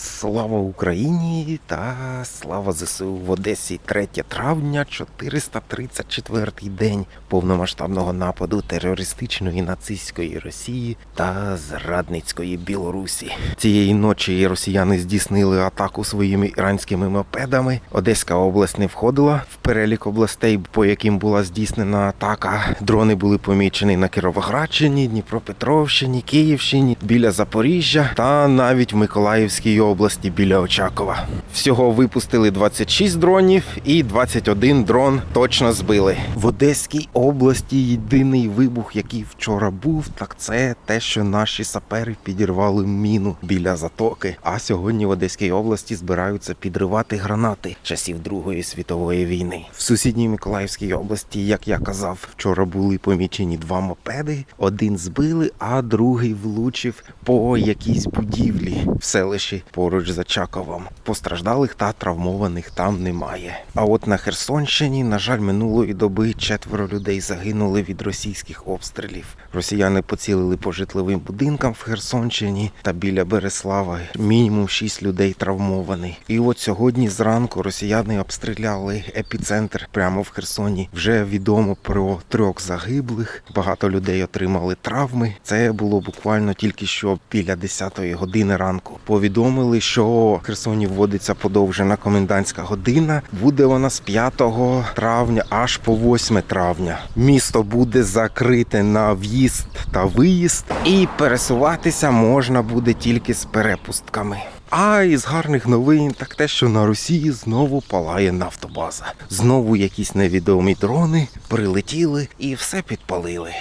Слава Україні та слава ЗСУ в Одесі 3 травня, 434-й день повномасштабного нападу терористичної нацистської Росії та зрадницької Білорусі. Цієї ночі росіяни здійснили атаку своїми іранськими мопедами. Одеська область не входила в перелік областей, по яким була здійснена атака. Дрони були помічені на Кіровоградщині, Дніпропетровщині, Київщині, біля Запоріжжя та навіть в Миколаївській області біля Очакова. Всього випустили 26 дронів і 21 дрон точно збили. В Одеській області єдиний вибух, який вчора був, так це те, що наші сапери підірвали міну біля затоки. А сьогодні в Одеській області збираються підривати гранати часів Другої світової війни. В сусідній Миколаївській області, як я казав, вчора були помічені два мопеди. Один збили, а другий влучив по якійсь будівлі в селищі поруч за Чаковом. Постраждалих та травмованих там немає. А от на Херсонщині, на жаль, минулої доби четверо людей загинули від російських обстрілів. Росіяни поцілили по житловим будинкам в Херсонщині та біля Береслава. Мінімум шість людей травмовані. І от сьогодні зранку росіяни обстріляли епіцентр прямо в Херсоні. Вже відомо про трьох загиблих. Багато людей отримали травми. Це було буквально тільки що біля 10-ї години ранку. Повідомили, що в Херсоні вводиться подовжена комендантська година. Буде вона з 5 травня аж по 8 травня. Місто буде закрите на в'їзд та виїзд, і пересуватися можна буде тільки з перепустками. А із гарних новин, так те, що на Росії знову палає нафтобаза. Знову якісь невідомі дрони прилетіли і все підпалили.